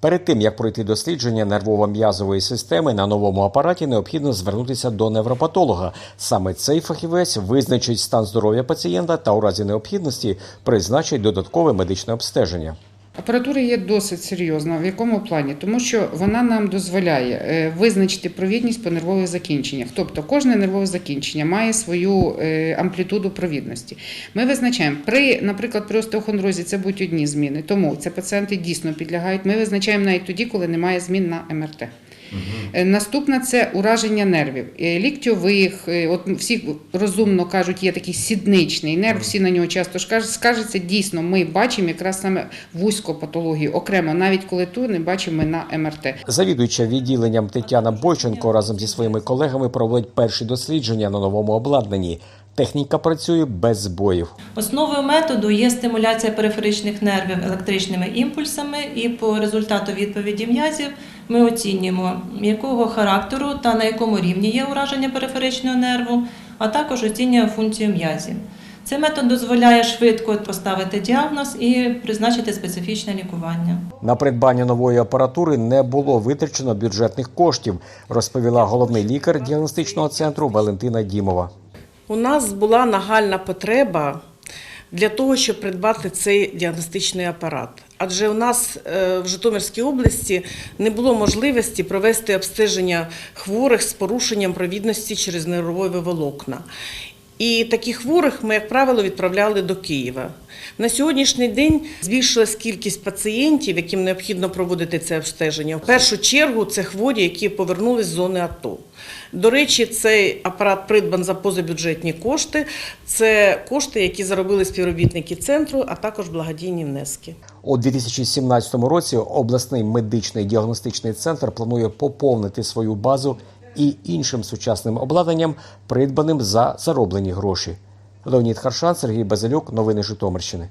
Перед тим як пройти дослідження нервово-м'язової системи на новому апараті, необхідно звернутися до невропатолога. Саме цей фахівець визначить стан здоров'я пацієнта та у разі необхідності призначить додаткове медичне обстеження. Апаратура є досить серйозна. В якому плані? Тому що вона нам дозволяє е, визначити провідність по нервових закінченнях. Тобто кожне нервове закінчення має свою е, амплітуду провідності. Ми визначаємо при, наприклад, при остеохондрозі це будуть одні зміни. Тому це пацієнти дійсно підлягають. Ми визначаємо навіть тоді, коли немає змін на МРТ. Е, Наступне це ураження нервів Е, ліктьових. е, От всі розумно кажуть, є такий сідничний нерв. Всі на нього часто скажеться. Дійсно, ми бачимо якраз саме вузьку патологію окремо, навіть коли ту не бачимо на МРТ. Завідуюча відділенням Тетяна Бойченко разом зі своїми колегами проводить перші дослідження на новому обладнанні. Техніка працює без збоїв. Основою методу є стимуляція периферичних нервів електричними імпульсами, і по результату відповіді м'язів ми оцінюємо, якого характеру та на якому рівні є ураження периферичного нерву, а також оцінюємо функцію м'язів. Цей метод дозволяє швидко поставити діагноз і призначити специфічне лікування. На придбання нової апаратури не було витрачено бюджетних коштів, розповіла головний лікар діагностичного центру Валентина Дімова. У нас була нагальна потреба для того, щоб придбати цей діагностичний апарат. Адже у нас е, в Житомирській області не було можливості провести обстеження хворих з порушенням провідності через нервові волокна. І таких хворих ми, як правило, відправляли до Києва. На сьогоднішній день збільшилась кількість пацієнтів, яким необхідно проводити це обстеження. В першу чергу це хворі, які повернулись з зони АТО. До речі, цей апарат придбан за позабюджетні кошти. Це кошти, які заробили співробітники центру, а також благодійні внески. У 2017 році обласний медичний діагностичний центр планує поповнити свою базу і іншим сучасним обладнанням, придбаним за зароблені гроші. Леонід Харшан, Сергій Базилюк, новини Житомирщини.